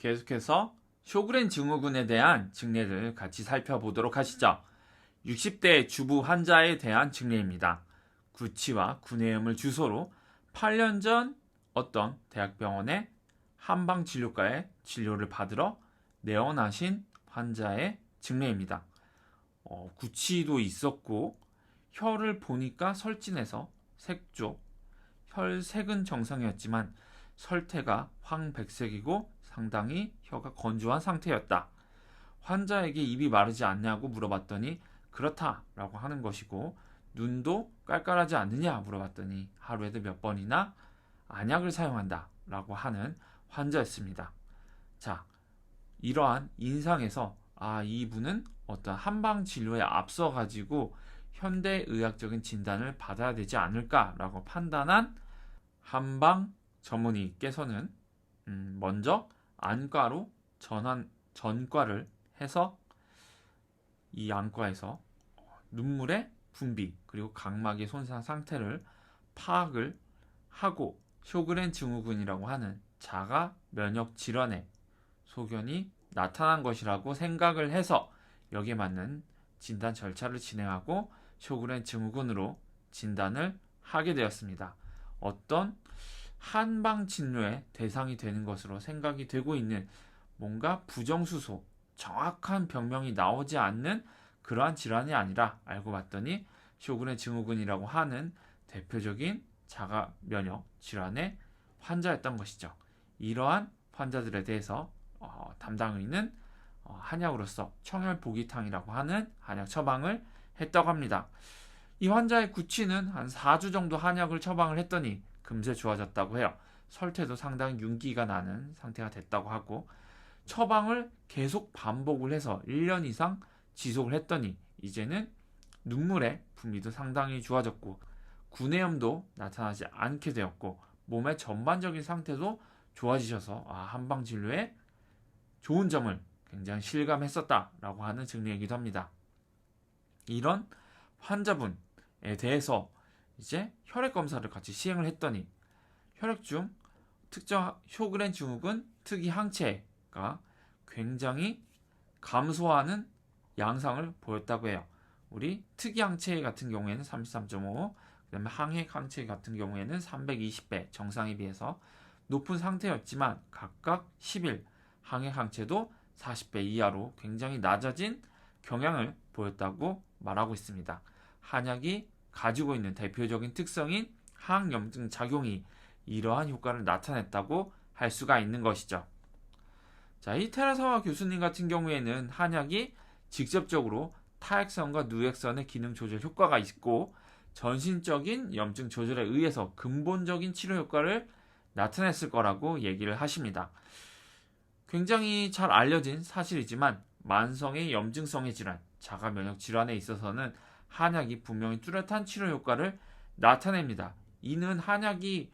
계속해서 쇼그렌 증후군에 대한 증례를 같이 살펴보도록 하시죠. 60대 주부 환자에 대한 증례입니다. 구치와 구내염을 주소로 8년 전 어떤 대학병원의 한방 진료과에 진료를 받으러 내원하신 환자의 증례입니다. 어, 구치도 있었고 혀를 보니까 설진해서 색조, 혈색은 정상이었지만 설태가 황백색이고 상당히 혀가 건조한 상태였다. 환자에게 입이 마르지 않냐고 물어봤더니 그렇다라고 하는 것이고 눈도 깔깔하지 않느냐 물어봤더니 하루에도 몇 번이나 안약을 사용한다라고 하는 환자였습니다. 자, 이러한 인상에서 아 이분은 어떤 한방 진료에 앞서 가지고 현대 의학적인 진단을 받아야 되지 않을까라고 판단한 한방 전문의께서는 음, 먼저 안과로 전환 전과를 해서 이 안과에서 눈물의 분비 그리고 각막의 손상 상태를 파악을 하고 쇼그렌 증후군이라고 하는 자가 면역 질환의 소견이 나타난 것이라고 생각을 해서 여기에 맞는 진단 절차를 진행하고 쇼그렌 증후군으로 진단을 하게 되었습니다. 어떤 한방 진료의 대상이 되는 것으로 생각이 되고 있는 뭔가 부정수소, 정확한 병명이 나오지 않는 그러한 질환이 아니라 알고 봤더니 쇼그렌 증후군이라고 하는 대표적인 자가 면역 질환의 환자였던 것이죠. 이러한 환자들에 대해서 어, 담당의는 어, 한약으로서 청혈보기탕이라고 하는 한약 처방을 했다고 합니다. 이 환자의 구취는 한 4주 정도 한약을 처방을 했더니 금세 좋아졌다고 해요. 설태도 상당히 윤기가 나는 상태가 됐다고 하고 처방을 계속 반복을 해서 1년 이상 지속을 했더니 이제는 눈물의 분비도 상당히 좋아졌고 구내염도 나타나지 않게 되었고 몸의 전반적인 상태도 좋아지셔서 아, 한방 진료에 좋은 점을 굉장히 실감했었다라고 하는 증례이기도 합니다. 이런 환자분에 대해서 이제 혈액 검사를 같이 시행을 했더니 혈액 중 특정 쇼그렌 증후군 특이 항체가 굉장히 감소하는 양상을 보였다고 해요. 우리 특이 항체 같은 경우에는 33.5, 그다음에 항핵 항체 같은 경우에는 320배 정상에 비해서 높은 상태였지만 각각 10일 항핵 항체도 40배 이하로 굉장히 낮아진 경향을 보였다고 말하고 있습니다. 한약이 가지고 있는 대표적인 특성인 항염증 작용이 이러한 효과를 나타냈다고 할 수가 있는 것이죠. 자, 이 테라사와 교수님 같은 경우에는 한약이 직접적으로 타액선과 누액선의 기능 조절 효과가 있고 전신적인 염증 조절에 의해서 근본적인 치료 효과를 나타냈을 거라고 얘기를 하십니다. 굉장히 잘 알려진 사실이지만 만성의 염증성의 질환, 자가 면역 질환에 있어서는 한약이 분명히 뚜렷한 치료 효과를 나타냅니다. 이는 한약이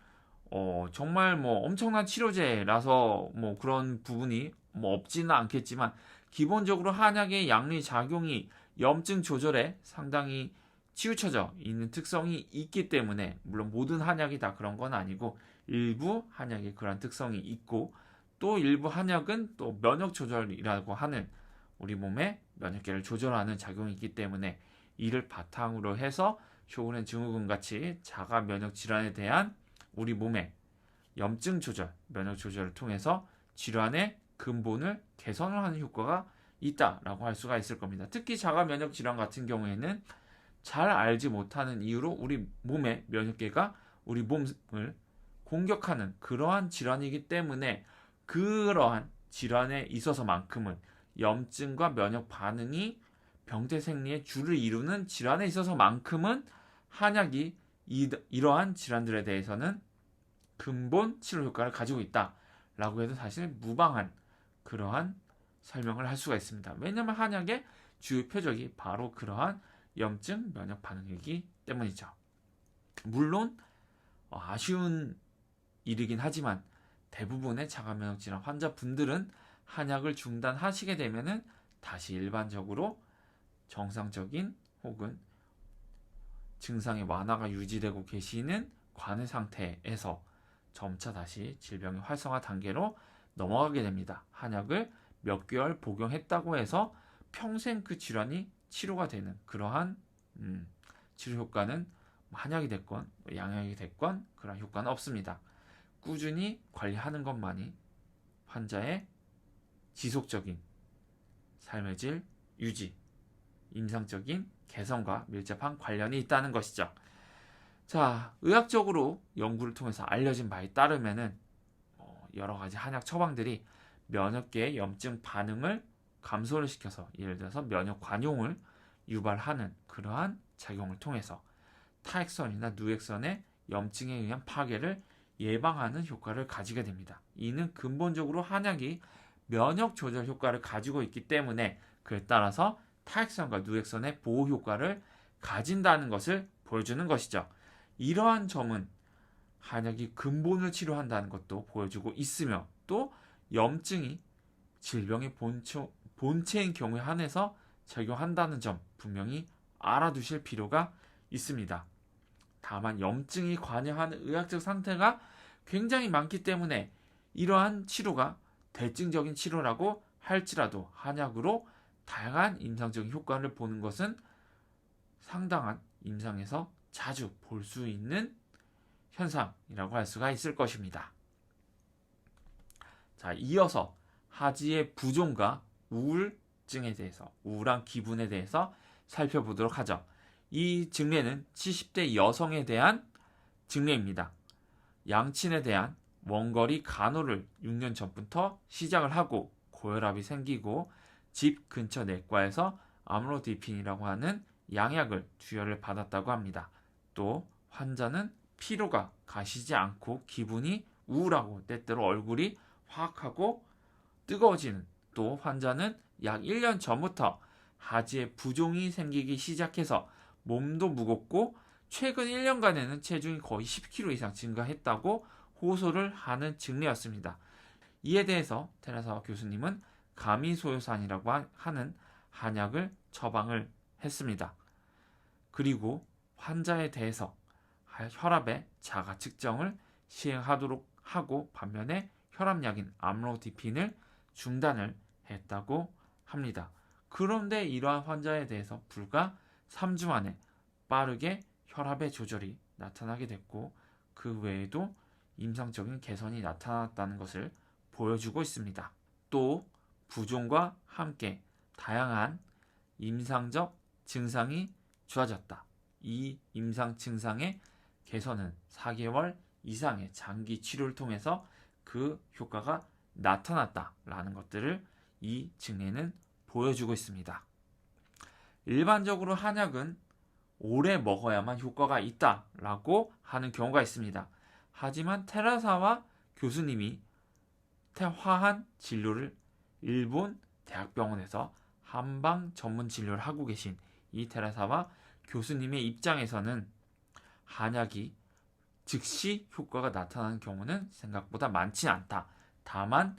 어, 정말 뭐 엄청난 치료제라서 뭐 그런 부분이 뭐 없지는 않겠지만 기본적으로 한약의 양리 작용이 염증 조절에 상당히 치우쳐져 있는 특성이 있기 때문에 물론 모든 한약이 다 그런 건 아니고 일부 한약에 그런 특성이 있고 또 일부 한약은 또 면역 조절이라고 하는 우리 몸의 면역계를 조절하는 작용이 있기 때문에 이를 바탕으로 해서 쇼그렌 증후군 같이 자가 면역 질환에 대한 우리 몸의 염증 조절, 면역 조절을 통해서 질환의 근본을 개선을 하는 효과가 있다라고 할 수가 있을 겁니다. 특히 자가 면역 질환 같은 경우에는 잘 알지 못하는 이유로 우리 몸의 면역계가 우리 몸을 공격하는 그러한 질환이기 때문에 그러한 질환에 있어서만큼은 염증과 면역 반응이 병태 생리의 줄을 이루는 질환에 있어서만큼은 한약이 이, 이러한 질환들에 대해서는 근본 치료 효과를 가지고 있다라고 해도 사실 무방한 그러한 설명을 할 수가 있습니다. 왜냐하면 한약의 주요 표적이 바로 그러한 염증 면역 반응이기 때문이죠. 물론 어, 아쉬운 일이긴 하지만 대부분의 자가 면역 질환 환자분들은 한약을 중단하시게 되면은 다시 일반적으로 정상적인 혹은 증상의 완화가 유지되고 계시는 관해 상태에서 점차 다시 질병의 활성화 단계로 넘어가게 됩니다. 한약을 몇 개월 복용했다고 해서 평생 그 질환이 치료가 되는 그러한 음, 치료 효과는 한약이 됐건 양약이 됐건 그런 효과는 없습니다. 꾸준히 관리하는 것만이 환자의 지속적인 삶의 질 유지, 임상적인 개선과 밀접한 관련이 있다는 것이죠. 자, 의학적으로 연구를 통해서 알려진 바에 따르면은 어, 여러 가지 한약 처방들이 면역계의 염증 반응을 감소를 시켜서 예를 들어서 면역 관용을 유발하는 그러한 작용을 통해서 타액선이나 누액선의 염증에 의한 파괴를 예방하는 효과를 가지게 됩니다. 이는 근본적으로 한약이 면역 조절 효과를 가지고 있기 때문에 그에 따라서 타액선과 누액선의 보호 효과를 가진다는 것을 보여주는 것이죠. 이러한 점은 한약이 근본을 치료한다는 것도 보여주고 있으며 또 염증이 질병의 본초, 본체인 경우에 한해서 적용한다는 점 분명히 알아두실 필요가 있습니다. 다만 염증이 관여하는 의학적 상태가 굉장히 많기 때문에 이러한 치료가 대증적인 치료라고 할지라도 한약으로 다양한 임상적인 효과를 보는 것은 상당한 임상에서 자주 볼 수 있는 현상이라고 할 수가 있을 것입니다. 자, 이어서 하지의 부종과 우울증에 대해서, 우울한 기분에 대해서 살펴보도록 하죠. 이 증례는 70대 여성에 대한 증례입니다. 양친에 대한 원거리 간호를 6년 전부터 시작을 하고 고혈압이 생기고 집 근처 내과에서 아므로디핀이라고 하는 양약을 투여를 받았다고 합니다. 또 환자는 피로가 가시지 않고 기분이 우울하고 때때로 얼굴이 화학하고 뜨거워지는 또 환자는 약 1년 전부터 하지에 부종이 생기기 시작해서 몸도 무겁고 최근 1년간에는 체중이 거의 10kg 이상 증가했다고 호소를 하는 증례였습니다. 이에 대해서 테라사와 교수님은 가미소요산이라고 하는 한약을 처방을 했습니다. 그리고 환자에 대해서 혈압의 자가 측정을 시행하도록 하고 반면에 혈압약인 암로디핀을 중단을 했다고 합니다. 그런데 이러한 환자에 대해서 불과 3주 만에 빠르게 혈압의 조절이 나타나게 됐고 그 외에도 임상적인 개선이 나타났다는 것을 보여주고 있습니다. 또 부종과 함께 다양한 임상적 증상이 좋아졌다. 이 임상 증상의 개선은 4개월 이상의 장기 치료를 통해서 그 효과가 나타났다라는 것들을 이 증례는 보여주고 있습니다. 일반적으로 한약은 오래 먹어야만 효과가 있다라고 하는 경우가 있습니다. 하지만 테라사와 교수님이 화한 진료를 일본 대학병원에서 한방 전문 진료를 하고 계신 이 테라사와 교수님의 입장에서는 한약이 즉시 효과가 나타나는 경우는 생각보다 많지 않다. 다만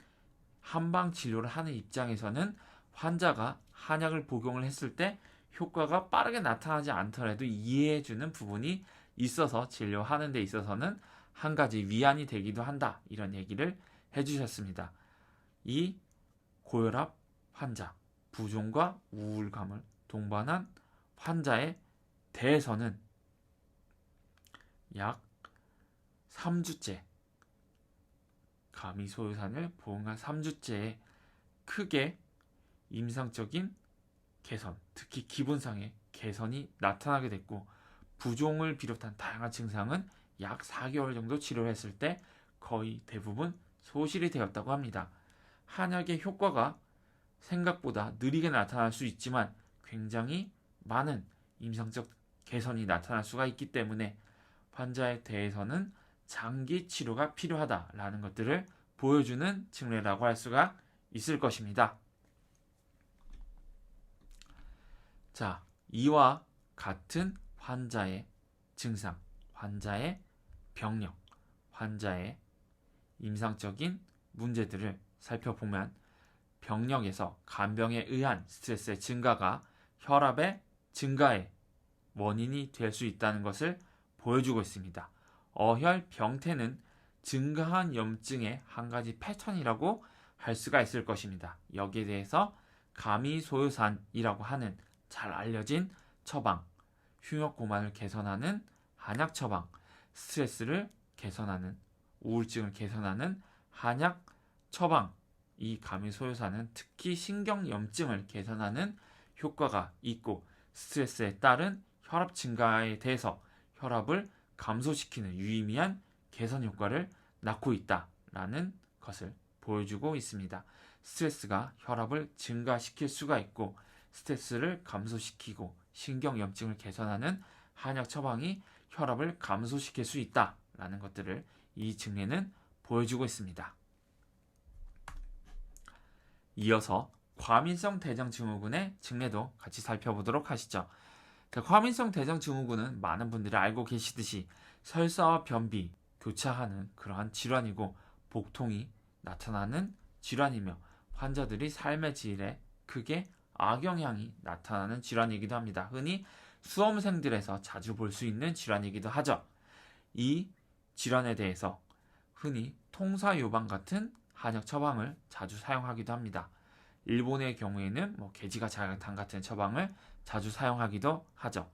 한방 진료를 하는 입장에서는 환자가 한약을 복용을 했을 때 효과가 빠르게 나타나지 않더라도 이해해주는 부분이 있어서 진료하는 데 있어서는 한 가지 위안이 되기도 한다. 이런 얘기를 해주셨습니다. 이 고혈압 환자, 부종과 우울감을 동반한 환자에 대해서는 약 3주째 가미소유산을 보응한 3주째에 크게 임상적인 개선, 특히 기분상의 개선이 나타나게 됐고 부종을 비롯한 다양한 증상은 약 4개월 정도 치료했을 때 거의 대부분 소실이 되었다고 합니다. 한약의 효과가 생각보다 느리게 나타날 수 있지만 굉장히 많은 임상적 개선이 나타날 수가 있기 때문에 환자에 대해서는 장기 치료가 필요하다라는 것들을 보여주는 증례라고 할 수가 있을 것입니다. 자, 이와 같은 환자의 증상, 환자의 병력, 환자의 임상적인 문제들을 살펴보면 병력에서 간병에 의한 스트레스의 증가가 혈압의 증가의 원인이 될 수 있다는 것을 보여주고 있습니다. 어혈 병태는 증가한 염증의 한 가지 패턴이라고 할 수가 있을 것입니다. 여기에 대해서 가미소요산이라고 하는 잘 알려진 처방, 흉역 고만을 개선하는 한약 처방, 스트레스를 개선하는 우울증을 개선하는 한약 처방, 이 가미소요산은 특히 신경염증을 개선하는 효과가 있고 스트레스에 따른 혈압 증가에 대해서 혈압을 감소시키는 유의미한 개선 효과를 낳고 있다라는 것을 보여주고 있습니다. 스트레스가 혈압을 증가시킬 수가 있고 스트레스를 감소시키고 신경염증을 개선하는 한약 처방이 혈압을 감소시킬 수 있다라는 것들을 이 증례는 보여주고 있습니다. 이어서 과민성 대장 증후군의 증례도 같이 살펴보도록 하시죠. 자, 과민성 대장 증후군은 많은 분들이 알고 계시듯이 설사와 변비, 교차하는 그러한 질환이고 복통이 나타나는 질환이며 환자들이 삶의 질에 크게 악영향이 나타나는 질환이기도 합니다. 흔히 수험생들에서 자주 볼 수 있는 질환이기도 하죠. 이 질환에 대해서 흔히 통사요방 같은 한약 처방을 자주 사용하기도 합니다. 일본의 경우에는 뭐 개지가 자양탕 같은 처방을 자주 사용하기도 하죠.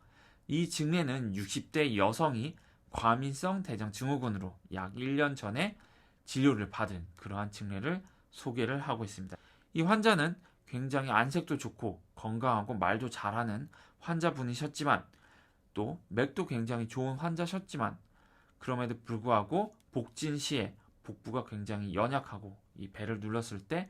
이 증례는 60대 여성이 과민성 대장 증후군으로 약 1년 전에 진료를 받은 그러한 증례를 소개를 하고 있습니다. 이 환자는 굉장히 안색도 좋고 건강하고 말도 잘하는 환자분이셨지만 또 맥도 굉장히 좋은 환자셨지만 그럼에도 불구하고 복진 시에 복부가 굉장히 연약하고 이 배를 눌렀을 때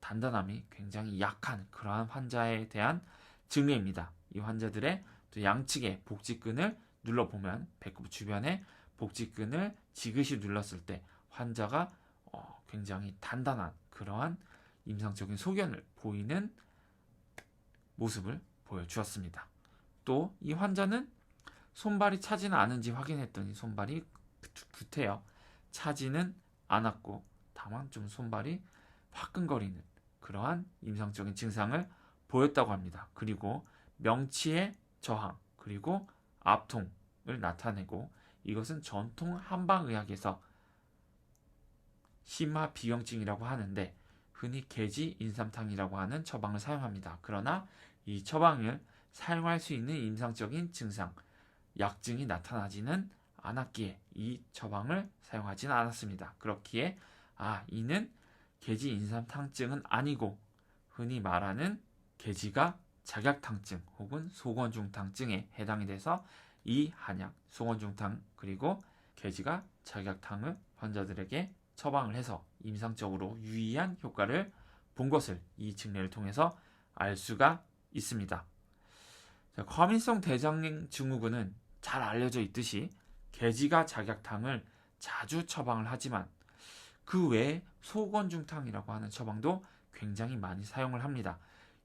단단함이 굉장히 약한 그러한 환자에 대한 증례입니다. 이 환자들의 또 양측의 복직근을 눌러보면 배꼽 주변에 복직근을 지그시 눌렀을 때 환자가 어, 굉장히 단단한 그러한 임상적인 소견을 보이는 모습을 보여주었습니다. 또 이 환자는 손발이 차지는 않은지 확인했더니 손발이 구태여 차지는 않았고 다만 좀 손발이 화끈거리는 그러한 임상적인 증상을 보였다고 합니다. 그리고 명치의 저항 그리고 압통을 나타내고 이것은 전통 한방의학에서 심화 비경증이라고 하는데 흔히 개지 인삼탕이라고 하는 처방을 사용합니다. 그러나 이 처방을 사용할 수 있는 임상적인 증상, 약증이 나타나지는 않았기에 이 처방을 사용하지는 않았습니다. 그렇기에 아 이는 개지 인삼탕증은 아니고 흔히 말하는 개지가 작약탕증 혹은 소건중탕증에 해당이 돼서 이 한약 소건중탕 그리고 개지가 작약탕을 환자들에게 처방을 해서 임상적으로 유의한 효과를 본 것을 이 증례를 통해서 알 수가 있습니다. 자, 과민성 대장 증후군은 잘 알려져 있듯이 개지가 작약탕을 자주 처방을 하지만 그 외에 소건중탕이라고 하는 처방도 굉장히 많이 사용을 합니다.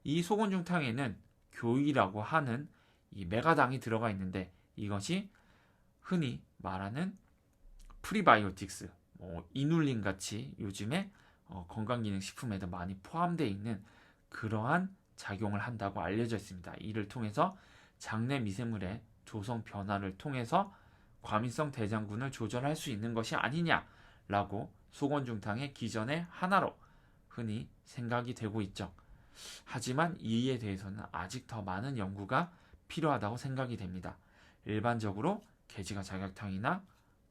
이 소건중탕에는 교이라고 하는 이 메가당이 들어가 있는데 이것이 흔히 말하는 프리바이오틱스, 뭐 이눌린 같이 요즘에 어, 건강기능식품에도 많이 포함되어 있는 그러한 작용을 한다고 알려져 있습니다. 이를 통해서 장내 미생물의 조성 변화를 통해서 과민성 대장군을 조절할 수 있는 것이 아니냐라고 소건중탕의 기전의 하나로 흔히 생각이 되고 있죠. 하지만 이에 대해서는 아직 더 많은 연구가 필요하다고 생각이 됩니다. 일반적으로 개지가 자격탕이나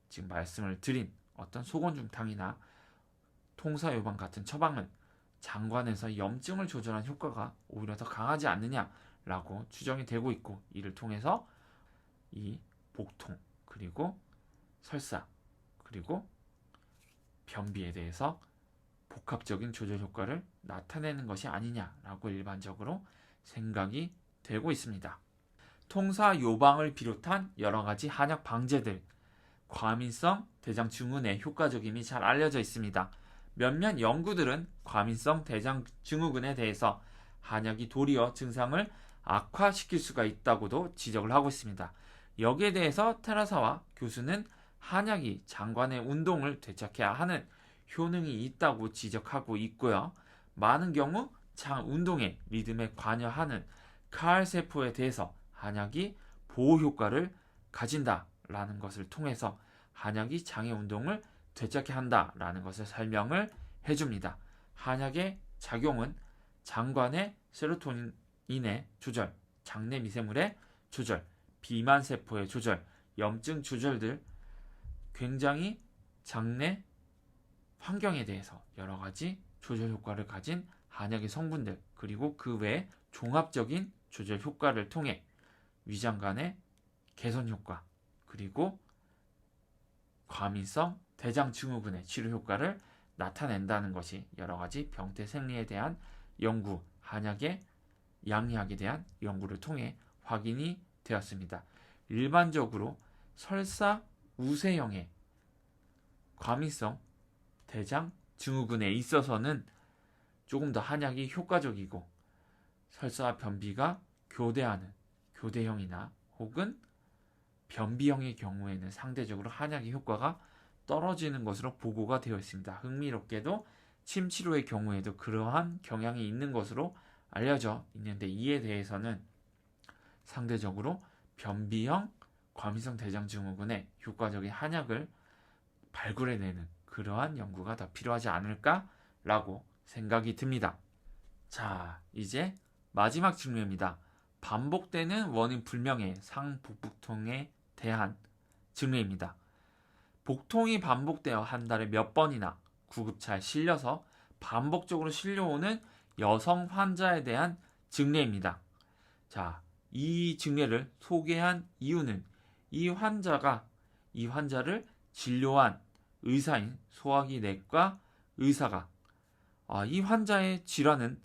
지금 말씀을 드린 어떤 소건중탕이나 통사 요방 같은 처방은 장관에서 염증을 조절한 효과가 오히려 더 강하지 않느냐라고 추정이 되고 있고 이를 통해서 이 복통 그리고 설사 그리고 변비에 대해서 복합적인 조절 효과를 나타내는 것이 아니냐라고 일반적으로 생각이 되고 있습니다. 통사 요방을 비롯한 여러 가지 한약 방제들, 과민성 대장 증후군의 효과적임이 잘 알려져 있습니다. 몇몇 연구들은 과민성 대장 증후군에 대해서 한약이 도리어 증상을 악화시킬 수가 있다고도 지적을 하고 있습니다. 여기에 대해서 테라사와 교수는 한약이 장관의 운동을 되찾해야 하는 효능이 있다고 지적하고 있고요. 많은 경우 장 운동의 리듬에 관여하는 카알 세포에 대해서 한약이 보호 효과를 가진다라는 것을 통해서 한약이 장의 운동을 되찾게 한다라는 것을 설명을 해줍니다. 한약의 작용은 장관의 세로토닌의 조절, 장내 미세물의 조절, 비만 세포의 조절, 염증 조절들 굉장히 장내 환경에 대해서 여러 가지 조절 효과를 가진 한약의 성분들 그리고 그 외에 종합적인 조절 효과를 통해 위장관의 개선 효과 그리고 과민성 대장 증후군의 치료 효과를 나타낸다는 것이 여러 가지 병태 생리에 대한 연구, 한약의 양리학에 대한 연구를 통해 확인이 되었습니다. 일반적으로 설사 우세형의 과민성 대장 증후군에 있어서는 조금 더 한약이 효과적이고 설사 변비가 교대하는 교대형이나 혹은 변비형의 경우에는 상대적으로 한약의 효과가 떨어지는 것으로 보고가 되어 있습니다. 흥미롭게도 침 치료의 경우에도 그러한 경향이 있는 것으로 알려져 있는데 이에 대해서는 상대적으로 변비형 과민성 대장 증후군의 효과적인 한약을 발굴해내는 그러한 연구가 더 필요하지 않을까라고 생각이 듭니다. 자, 이제 마지막 질문입니다. 반복되는 원인 불명의 상복부통에 대한 증례입니다. 복통이 반복되어 한 달에 몇 번이나 구급차에 실려서 반복적으로 실려오는 여성 환자에 대한 증례입니다. 자, 이 증례를 소개한 이유는 이 환자가 이 환자를 진료한 의사인 소화기 내과 의사가 아, 이 환자의 질환은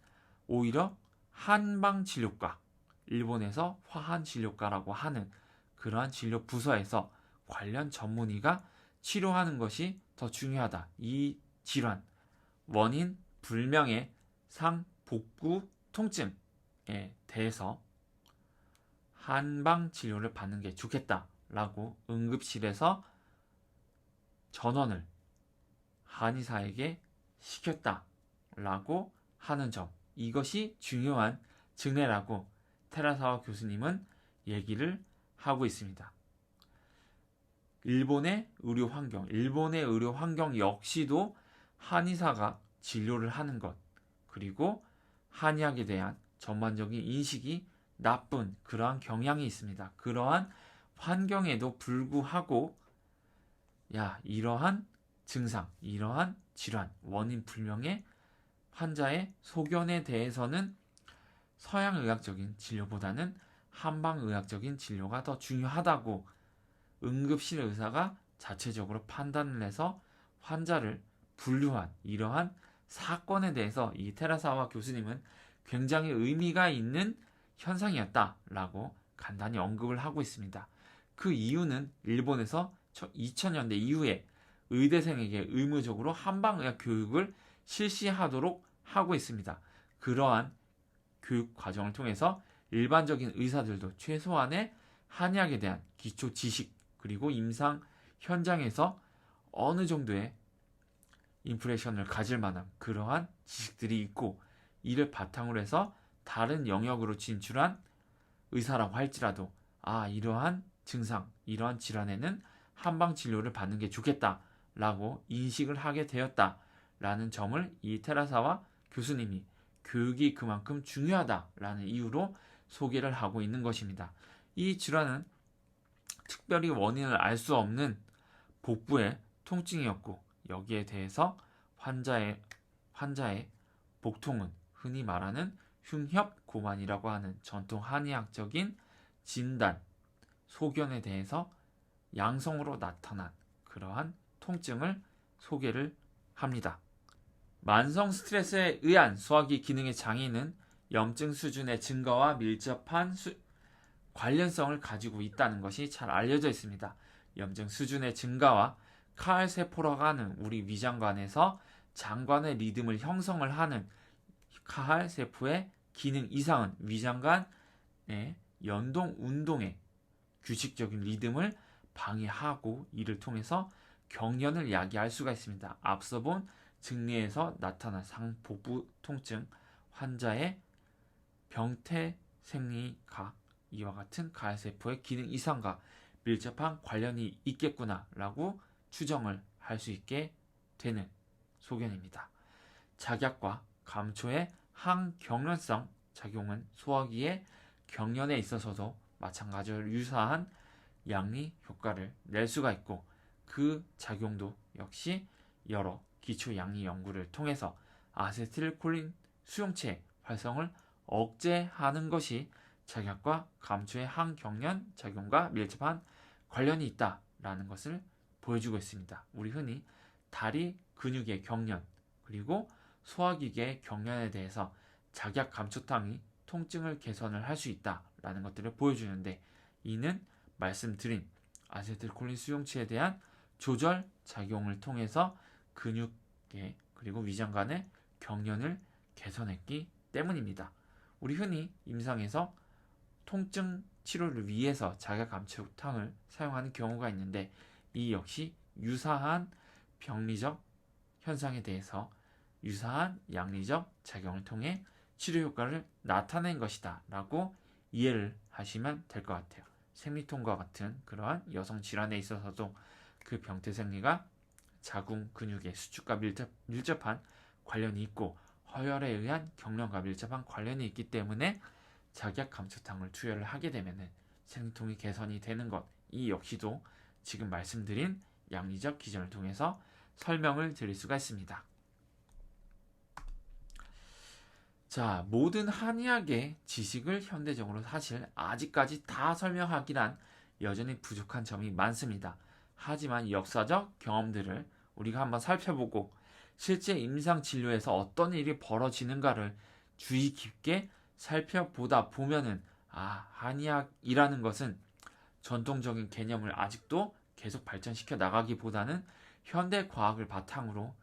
오히려 한방 진료과, 일본에서 화한 진료과라고 하는 그러한 진료 부서에서 관련 전문의가 치료하는 것이 더 중요하다. 이 질환, 원인 불명의 상복부 통증에 대해서 한방 진료를 받는 게 좋겠다라고 응급실에서 전원을 한의사에게 시켰다라고 하는 점. 이것이 중요한 증례라고 테라사와 교수님은 얘기를 하고 있습니다. 일본의 의료 환경, 일본의 의료 환경 역시도 한의사가 진료를 하는 것, 그리고 한의학에 대한 전반적인 인식이 나쁜 그러한 경향이 있습니다. 그러한 환경에도 불구하고 야 이러한 증상, 이러한 질환, 원인 불명의 환자의 소견에 대해서는 서양의학적인 진료보다는 한방의학적인 진료가 더 중요하다고 응급실 의사가 자체적으로 판단을 해서 환자를 분류한 이러한 사건에 대해서 이 테라사와 교수님은 굉장히 의미가 있는 현상이었다라고 간단히 언급을 하고 있습니다. 그 이유는 일본에서 2000년대 이후에 의대생에게 의무적으로 한방의학 교육을 실시하도록 하고 있습니다. 그러한 교육 과정을 통해서 일반적인 의사들도 최소한의 한의학에 대한 기초 지식 그리고 임상 현장에서 어느 정도의 인프레션을 가질 만한 그러한 지식들이 있고 이를 바탕으로 해서 다른 영역으로 진출한 의사라고 할지라도 아 이러한 증상 이러한 질환에는 한방 진료를 받는 게 좋겠다라고 인식을 하게 되었다라는 점을 이 테라사와 교수님이 교육이 그만큼 중요하다라는 이유로 소개를 하고 있는 것입니다. 이 질환은 특별히 원인을 알 수 없는 복부의 통증이었고 여기에 대해서 환자의 환자의 복통은 흔히 말하는 흉협 고만이라고 하는 전통 한의학적인 진단 소견에 대해서 양성으로 나타난 그러한 통증을 소개를 합니다. 만성 스트레스에 의한 소화기 기능의 장애는 염증 수준의 증가와 밀접한 수, 관련성을 가지고 있다는 것이 잘 알려져 있습니다. 염증 수준의 증가와 카알 세포라고 하는 우리 위장관에서 장관의 리듬을 형성을 하는 카알 세포의 기능 이상은 위장관의 연동 운동의 규칙적인 리듬을 방해하고 이를 통해서 경련을 야기할 수가 있습니다. 앞서 본 증리에서 나타난 상복부 통증 환자의 병태 생리가 이와 같은 가해세포의 기능 이상과 밀접한 관련이 있겠구나라고 추정을 할 수 있게 되는 소견입니다. 작약과 감초의 항경련성 작용은 소화기의 경련에 있어서도 마찬가지로 유사한 양리 효과를 낼 수가 있고 그 작용도 역시 여러 기초 양리 연구를 통해서 아세틸콜린 수용체 활성을 억제하는 것이 작약과 감초의 항경련 작용과 밀접한 관련이 있다라는 것을 보여주고 있습니다. 우리 흔히 다리 근육의 경련 그리고 소화기계의 경련에 대해서 작약 감초탕이 통증을 개선을 할 수 있다라는 것들을 보여주는데 이는 말씀드린 아세틸콜린 수용체에 대한 조절 작용을 통해서 근육계 그리고 위장 간의 경련을 개선했기 때문입니다. 우리 흔히 임상에서 통증 치료를 위해서 작약 감초탕을 사용하는 경우가 있는데 이 역시 유사한 병리적 현상에 대해서 유사한 양리적 작용을 통해 치료 효과를 나타낸 것이다 라고 이해를 하시면 될 것 같아요. 생리통과 같은 그러한 여성 질환에 있어서도 그 병태 생리가 자궁 근육의 수축과 밀접, 밀접한 관련이 있고 허혈에 의한 경련과 밀접한 관련이 있기 때문에 작약 감초탕을 투여를 하게 되면 생리통이 개선이 되는 것 이 역시도 지금 말씀드린 양리적 기전을 통해서 설명을 드릴 수가 있습니다. 자, 모든 한의학의 지식을 현대적으로 사실 아직까지 다 설명하기란 여전히 부족한 점이 많습니다. 하지만 역사적 경험들을 우리가 한번 살펴보고 실제 임상 진료에서 어떤 일이 벌어지는가를 주의 깊게 살펴보다 보면은 아, 한의학이라는 것은 전통적인 개념을 아직도 계속 발전시켜 나가기보다는 현대 과학을 바탕으로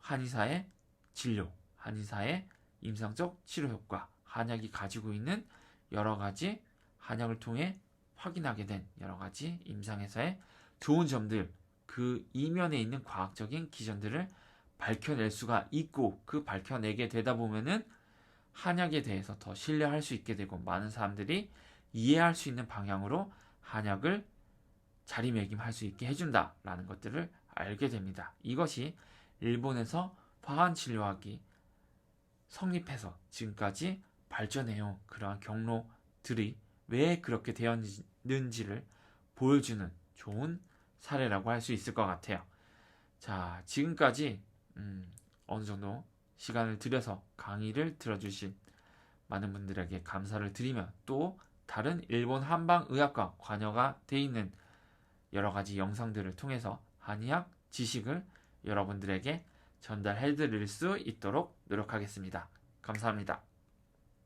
한의사의 진료, 한의사의 임상적 치료 효과, 한약이 가지고 있는 여러 가지 한약을 통해 확인하게 된 여러 가지 임상에서의 좋은 점들, 그 이면에 있는 과학적인 기전들을 밝혀낼 수가 있고 그 밝혀내게 되다 보면은 한약에 대해서 더 신뢰할 수 있게 되고 많은 사람들이 이해할 수 있는 방향으로 한약을 자리매김할 수 있게 해준다라는 것들을 알게 됩니다. 이것이 일본에서 화한 치료학이 성립해서 지금까지 발전해온 그러한 경로들이 왜 그렇게 되었는지를 보여주는 좋은 사례라고 할 수 있을 것 같아요. 자, 지금까지 음, 어느 정도 시간을 들여서 강의를 들어주신 많은 분들에게 감사를 드리며 또 다른 일본 한방 의학과 관여가 돼 있는 여러 가지 영상들을 통해서 한의학 지식을 여러분들에게 전달해 드릴 수 있도록 노력하겠습니다. 감사합니다.